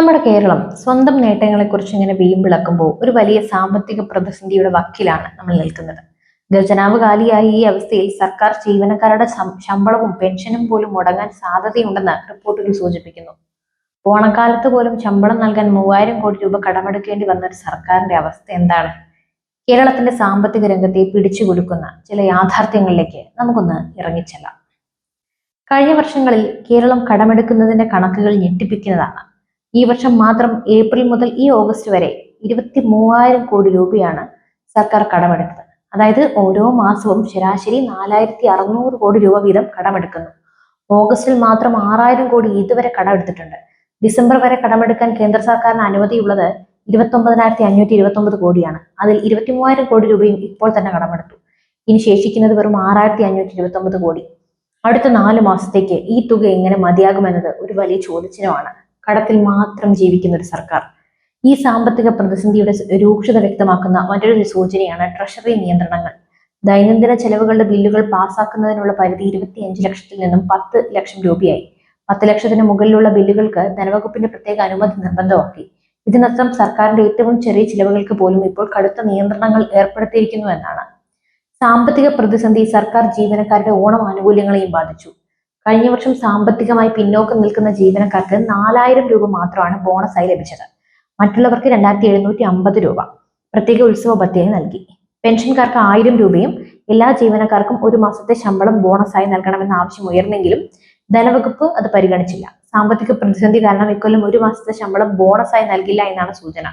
നമ്മുടെ കേരളം സ്വന്തം നേട്ടങ്ങളെക്കുറിച്ച് ഇങ്ങനെ വീമ്പിളക്കുമ്പോൾ ഒരു വലിയ സാമ്പത്തിക പ്രതിസന്ധിയുടെ വക്കിലാണ് നമ്മൾ നിൽക്കുന്നത്. ഖജനാവ് കാലിയായ ഈ അവസ്ഥയിൽ സർക്കാർ ജീവനക്കാരുടെ ശമ്പളവും പെൻഷനും പോലും മുടങ്ങാൻ സാധ്യതയുണ്ടെന്ന് റിപ്പോർട്ടുകൾ സൂചിപ്പിക്കുന്നു. ഓണക്കാലത്ത് പോലും ശമ്പളം നൽകാൻ മൂവായിരം കോടി രൂപ കടമെടുക്കേണ്ടി വന്ന ഒരു സർക്കാരിന്റെ അവസ്ഥ എന്താണ്? കേരളത്തിന്റെ സാമ്പത്തിക രംഗത്തെ പിടിച്ചു കൊടുക്കുന്ന ചില യാഥാർത്ഥ്യങ്ങളിലേക്ക് നമുക്കൊന്ന് ഇറങ്ങിച്ചെല്ലാം. കഴിഞ്ഞ വർഷങ്ങളിൽ കേരളം കടമെടുക്കുന്നതിന്റെ കണക്കുകൾ ഞെട്ടിപ്പിക്കുന്നതാണ്. ഈ വർഷം മാത്രം ഏപ്രിൽ മുതൽ ഈ ഓഗസ്റ്റ് വരെ ഇരുപത്തി മൂവായിരം കോടി രൂപയാണ് സർക്കാർ കടമെടുത്തത്. അതായത് ഓരോ മാസവും ശരാശരി നാലായിരത്തി അറുന്നൂറ് കോടി രൂപ വീതം കടമെടുക്കുന്നു. ഓഗസ്റ്റിൽ മാത്രം ആറായിരം കോടി ഇതുവരെ കടമെടുത്തിട്ടുണ്ട്. ഡിസംബർ വരെ കടമെടുക്കാൻ കേന്ദ്ര സർക്കാരിന് അനുമതിയുള്ളത് ഇരുപത്തി ഒമ്പതിനായിരത്തി അഞ്ഞൂറ്റി ഇരുപത്തി ഒമ്പത് കോടിയാണ്. അതിൽ ഇരുപത്തി മൂവായിരം കോടി രൂപയും ഇപ്പോൾ തന്നെ കടമെടുത്തു. ഇനി ശേഷിക്കുന്നത് വെറും ആറായിരത്തി അഞ്ഞൂറ്റി ഇരുപത്തി ഒമ്പത് കോടി. അടുത്ത നാല് മാസത്തേക്ക് ഈ തുക എങ്ങനെ മതിയാകുമെന്നത് ഒരു വലിയ ചോദ്യചിഹ്നമാണ്. കടത്തിൽ മാത്രം ജീവിക്കുന്ന ഒരു സർക്കാർ. ഈ സാമ്പത്തിക പ്രതിസന്ധിയുടെ രൂക്ഷത വ്യക്തമാക്കുന്ന മറ്റൊരു സൂചനയാണ് ട്രഷറി നിയന്ത്രണങ്ങൾ. ദൈനംദിന ചെലവുകളുടെ ബില്ലുകൾ പാസാക്കുന്നതിനുള്ള പരിധി ഇരുപത്തിയഞ്ച് ലക്ഷത്തിൽ നിന്നും പത്ത് ലക്ഷം രൂപയായി. പത്ത് ലക്ഷത്തിന് മുകളിലുള്ള ബില്ലുകൾക്ക് ധനവകുപ്പിന്റെ പ്രത്യേക അനുമതി നിർബന്ധമാക്കി. ഇതിനർത്ഥം സർക്കാരിന്റെ ഏറ്റവും ചെറിയ ചിലവുകൾക്ക് പോലും ഇപ്പോൾ കടുത്ത നിയന്ത്രണങ്ങൾ ഏർപ്പെടുത്തിയിരിക്കുന്നു എന്നാണ്. സാമ്പത്തിക പ്രതിസന്ധി സർക്കാർ ജീവനക്കാരുടെ ഓണം ആനുകൂല്യങ്ങളെയും ബാധിച്ചു. കഴിഞ്ഞ വർഷം സാമ്പത്തികമായി പിന്നോക്കം നിൽക്കുന്ന ജീവനക്കാർക്ക് നാലായിരം രൂപ മാത്രമാണ് ബോണസായി ലഭിച്ചത്. മറ്റുള്ളവർക്ക് രണ്ടായിരത്തി എഴുന്നൂറ്റി അമ്പത് രൂപ. പ്രത്യേക ഉത്സവ ഭത്യയായി നൽകി. പെൻഷൻകാർക്ക് ആയിരം രൂപയും എല്ലാ ജീവനക്കാർക്കും ഒരു മാസത്തെ ശമ്പളം ബോണസായി നൽകണമെന്ന ആവശ്യം ഉയർന്നെങ്കിലും ധനവകുപ്പ് അത് പരിഗണിച്ചില്ല. സാമ്പത്തിക പ്രതിസന്ധി കാരണം ഇക്കൊല്ലം ഒരു മാസത്തെ ശമ്പളം ബോണസായി നൽകില്ല എന്നാണ് സൂചന.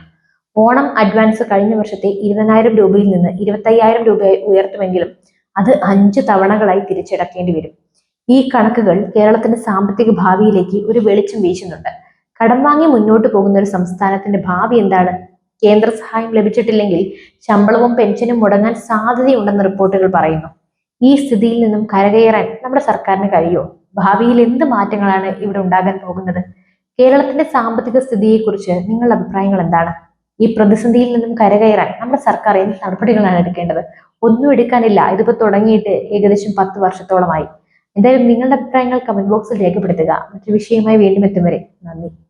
ഓണം അഡ്വാൻസ് കഴിഞ്ഞ വർഷത്തെ ഇരുപതിനായിരം രൂപയിൽ നിന്ന് ഇരുപത്തയ്യായിരം രൂപയായി ഉയർത്തുമെങ്കിലും അത് അഞ്ച് തവണകളായി തിരിച്ചടക്കേണ്ടി വരും. ഈ കണക്കുകൾ കേരളത്തിന്റെ സാമ്പത്തിക ഭാവിയിലേക്ക് ഒരു വെളിച്ചം വീശുന്നുണ്ട്. കടം വാങ്ങി മുന്നോട്ട് പോകുന്ന ഒരു സംസ്ഥാനത്തിന്റെ ഭാവി എന്താണ്? കേന്ദ്ര സഹായം ലഭിച്ചിട്ടില്ലെങ്കിൽ ശമ്പളവും പെൻഷനും മുടങ്ങാൻ സാധ്യതയുണ്ടെന്ന് റിപ്പോർട്ടുകൾ പറയുന്നു. ഈ സ്ഥിതിയിൽ നിന്നും കരകയറാൻ നമ്മുടെ സർക്കാരിന് കഴിയുമോ ഭാവിയിൽ എന്ത് മാറ്റങ്ങളാണ് ഇവിടെ ഉണ്ടാകാൻ പോകുന്നത്? കേരളത്തിന്റെ സാമ്പത്തിക സ്ഥിതിയെക്കുറിച്ച് നിങ്ങളുടെ അഭിപ്രായങ്ങൾ എന്താണ്? ഈ പ്രതിസന്ധിയിൽ നിന്നും കരകയറാൻ നമ്മുടെ സർക്കാർ എന്ത് നടപടികളാണ് എടുക്കേണ്ടത്? ഒന്നും എടുക്കാനില്ല. ഇതിപ്പോ തുടങ്ങിയിട്ട് ഏകദേശം പത്ത് വർഷത്തോളമായി. എന്തായാലും നിങ്ങളുടെ അഭിപ്രായങ്ങൾ കമന്റ് ബോക്സിൽ രേഖപ്പെടുത്തുക. മറ്റൊരു വിഷയമായി വീണ്ടും എത്തും വരെ. നന്ദി.